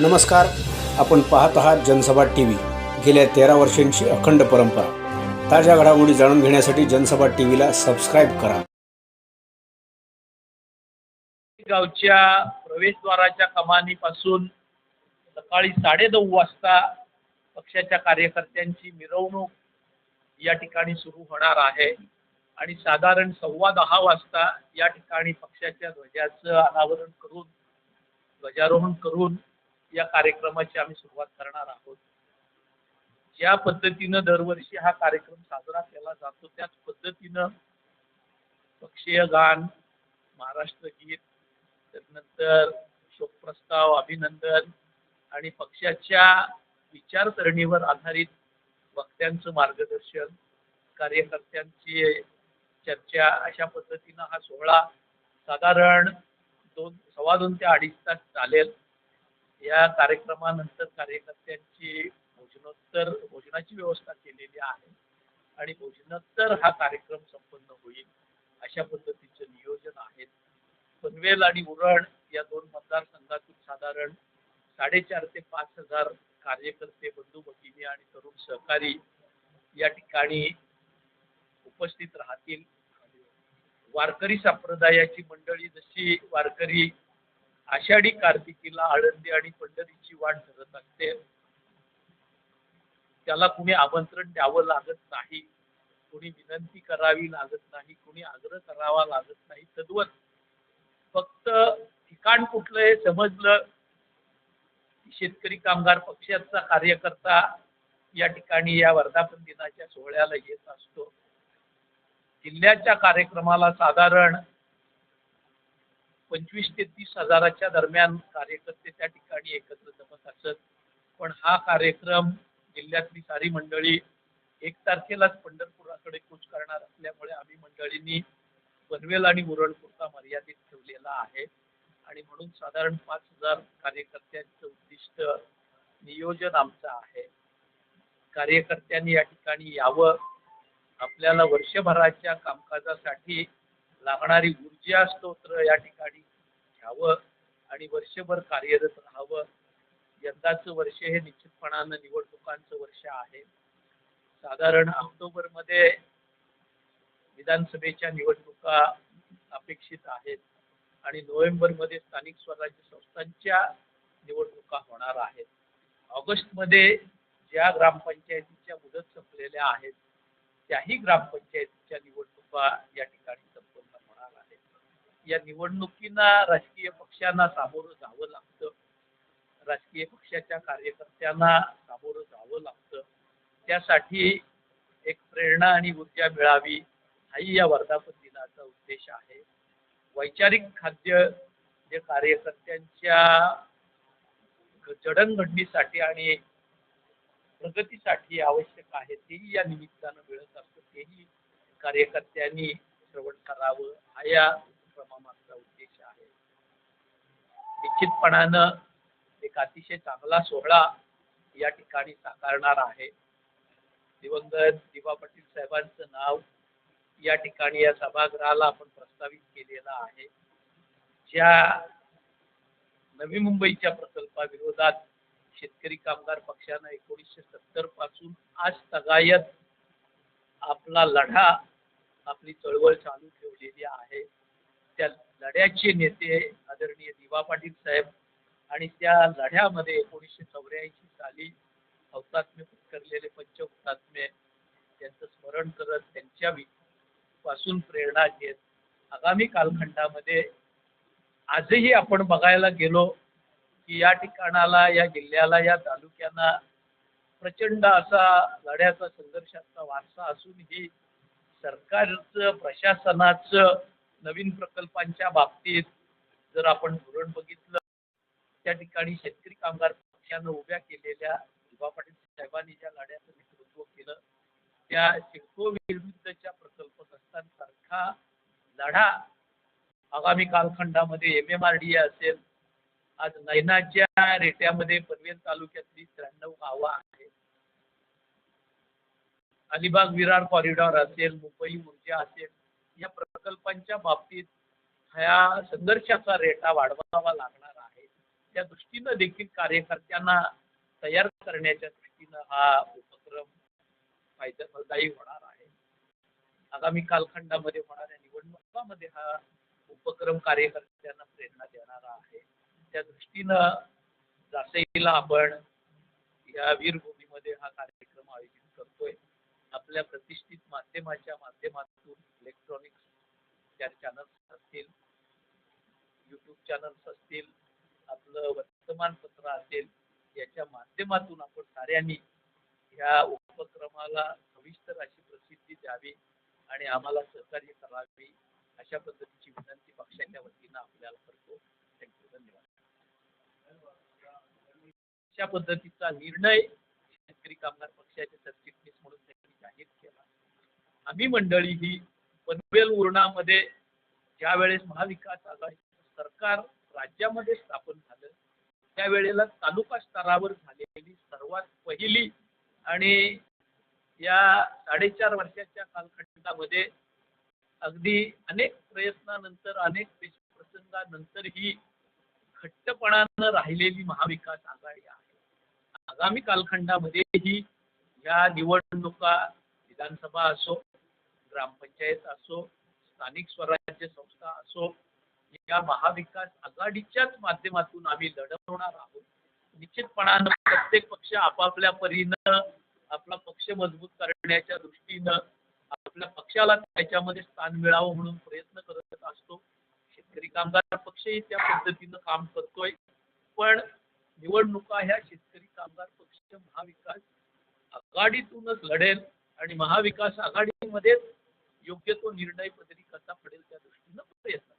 नमस्कार. आपण पाहत आहात जनसभा टी व्ही गेल्या तेरा वर्षांची अखंड परंपरा. ताज्या घडामोडी जाणून घेण्यासाठी जनसभा टी व्हीला सबस्क्राईब करा. गावच्या प्रवेशद्वाराच्या कमानीपासून सकाळी साडेनऊ वाजता पक्षाच्या कार्यकर्त्यांची मिरवणूक या ठिकाणी सुरू होणार आहे. आणि साधारण सव्वा दहा वाजता या ठिकाणी पक्षाच्या ध्वजाचं अनावरण करून ध्वजारोहण करून या कार्यक्रमाची आम्ही सुरुवात करणार आहोत. ज्या पद्धतीनं दरवर्षी हा कार्यक्रम साजरा केला जातो त्याच पद्धतीनं पक्षीय गान महाराष्ट्र गीत त्यानंतर शोकप्रस्ताव अभिनंदन आणि पक्षाच्या विचारसरणीवर आधारित वक्त्यांचं मार्गदर्शन कार्यकर्त्यांची चर्चा अशा पद्धतीनं हा सोहळा साधारण दोन सव्वा दोन ते अडीच तास चालेल. या कार्यक्रमानंतर कार्यकर्त्यांची भोजनोत्तर भोजनाची व्यवस्था केलेली आहे आणि भोजनोत्तर हा कार्यक्रम संपन्न होईल अशा पद्धतीचं नियोजन आहे. पनवेल आणि उरण या दोन मतदारसंघातून साधारण साडेचार ते पाच हजार कार्यकर्ते बंधू भगिनी आणि तरुण सहकारी या ठिकाणी उपस्थित राहतील. वारकरी संप्रदायाची मंडळी जशी वारकरी आषाढी कार्तिकीला आळंदी आणि पंढरीची वाट धरत असते. त्याला कुणी आमंत्रण द्यावं लागत नाही. कुणी विनंती करावी लागत नाही. कुणी आग्रह करावा लागत नाही. तद्वत फक्त ठिकाण कुठलं हे समजलं शेतकरी कामगार पक्षाचा कार्यकर्ता या ठिकाणी या वर्धापन दिनाच्या सोहळ्याला येत असतो. जिल्ह्याच्या कार्यक्रमाला साधारण पंचवीस ते तीस हजाराच्या दरम्यान कार्यकर्ते त्या ठिकाणी एकत्र जमत असत. पण हा कार्यक्रम जिल्ह्यातली सारी मंडळी एक तारखेलाच पंढरपुराकडे कूच करणार असल्यामुळे आम्ही मंडळींनी पनवेल आणि उरणपुरता मर्यादित ठेवलेला आहे. आणि म्हणून साधारण पाच हजार कार्यकर्त्यांचं उद्दिष्ट नियोजन आमचं आहे. कार्यकर्त्यांनी या ठिकाणी यावं. आपल्याला वर्षभराच्या कामकाजासाठी लागणारी विजया स्तोत्र या ठिकाणी घ्यावं आणि वर्षभर कार्यरत राहावं. यंदाचं वर्ष हे निश्चितपणानं निवडणुकांचं वर्ष आहे. साधारण ऑक्टोबरमध्ये विधानसभेच्या निवडणुका अपेक्षित आहेत आणि नोव्हेंबरमध्ये स्थानिक स्वराज्य संस्थांच्या निवडणुका होणार आहेत. ऑगस्टमध्ये ज्या ग्रामपंचायतीच्या मुदत संपलेल्या आहेत त्याही ग्रामपंचायतीच्या निवडणुका या ठिकाणी या निवडणुकींना राजकीय पक्षांना सामोरं जावं लागतं. राजकीय पक्षाच्या कार्यकर्त्यांना सामोरं जावं लागतं. त्यासाठी एक प्रेरणा आणि ऊर्जा मिळावी हाही या वर्धापन दिनाचा उद्देश आहे. वैचारिक खाद्य जे कार्यकर्त्यांच्या जडणघडणीसाठी आणि प्रगतीसाठी आवश्यक आहे तेही या निमित्तानं मिळत असतं. तेही कार्यकर्त्यांनी श्रवण करावं. हा या कार्यक्रमामागचा उद्देश आहे. निश्चितपणानं एक अतिशय चांगला सोहळा या ठिकाणी साकारणार आहे. दिवंगत दिवा पाटील साहेबांचं नाव या ठिकाणी या सभागृहाला आपण प्रस्तावित केलेलं आहे. ज्या नवी मुंबईच्या प्रकल्पाविरोधात शेतकरी कामगार पक्षानं एकोणीसशे सत्तरपासून आज तगायत आपला लढा आपली चळवळ चालू ठेवलेली आहे. त्या लढ्याचे नेते आदरणीय दिवा पाटील साहेब आणि त्या लढ्यामध्ये एकोणीसशे चौऱ्याऐंशी साली हौतात्म्य पत्करलेले पंचहुतात्मे त्यांचं स्मरण करत त्यांच्या पासून प्रेरणा घेत आगामी कालखंडामध्ये आजही आपण बघायला गेलो की या ठिकाणाला या जिल्ह्याला या तालुक्यांना प्रचंड असा लढ्याचा संघर्षाचा वारसा असूनही सरकारचं प्रशासनाचं नवीन प्रकल्पांच्या बाबतीत जर आपण धोरण बघितलं त्या ठिकाणी शेतकरी कामगार पक्षानं उभ्या केलेल्या दिवा पाटील साहेबांनी ज्या लढ्याचं नेतृत्व केलं त्या सिडको विरुद्धच्या प्रकल्पग्रस्तांसारखा लढा आगामी कालखंडामध्ये एम एम आर डी असेल आज नैनाच्या रेट्यामध्ये पनवेल तालुक्यातली त्र्याण्णव गावं आहेत. अलिबाग विरार कॉरिडॉर असेल मुंबई ऊर्जा असेल या प्रकल्पांच्या बाबतीत ह्या संघर्षाचा रेटा वाढवावा लागणार आहे. त्या दृष्टीनं देखील कार्यकर्त्यांना तयार करण्याच्या दृष्टीनं हा उपक्रम फायदादायी होणार आहे. आगामी कालखंडामध्ये होणाऱ्या निवडणुकामध्ये हा उपक्रम कार्यकर्त्यांना प्रेरणा देणारा आहे. त्या दृष्टीनं जासईला आपण या वीरभूमीमध्ये हा कार्यक्रम आपल्या प्रतिष्ठित माध्यमाच्या माध्यमातून इलेक्ट्रॉनिक्स त्या चॅनल्स असतील यूट्यूब चॅनल्स असतील आपलं वर्तमानपत्र असेल याच्या माध्यमातून आपण साऱ्यांनी ह्या उपक्रमाला सविस्तर अशी प्रसिद्धी द्यावी आणि आम्हाला सहकार्य करावी अशा पद्धतीची विनंती पक्षाच्या वतीनं आपल्याला करतो. थँक्यू धन्यवाद. अशा पद्धतीचा निर्णय शेतकरी कामगार पक्षाचे सरचिटणीस म्हणून जाहीर केला. आम्ही मंडळी ही पनवेल उरणामध्ये ज्या वेळेस महाविकास आघाडीचं सरकार राज्यामध्ये स्थापन झालं त्यावेळेला तालुका स्तरावर झालेली सर्वात पहिली आणि या साडेचार वर्षाच्या कालखंडामध्ये अगदी अनेक प्रयत्नानंतर अनेक प्रसंगानंतर ही घट्टपणानं राहिलेली महाविकास आघाडी आहे. आगामी कालखंडामध्येही या निवडणुका विधानसभा असो ग्रामपंचायत असो स्थानिक स्वराज्य संस्था असो या महाविकास आघाडीच्याच माध्यमातून आम्ही लढवणार आहोत. निश्चितपणानं प्रत्येक पक्ष आपापल्या परीनं आपला पक्ष मजबूत करण्याच्या दृष्टीनं आपल्या पक्षाला त्याच्यामध्ये स्थान मिळावं म्हणून प्रयत्न करत असतो. शेतकरी कामगार पक्षही त्या पद्धतीनं काम करतोय. पण निवडणुका ह्या शेतकरी कामगार पक्ष महाविकास आघाडीतूनच लढेल. आणि महाविकास आघाडीमध्येच योग्य तो निर्णय पदरी कसा पडेल त्या दृष्टीनं प्रयत्न.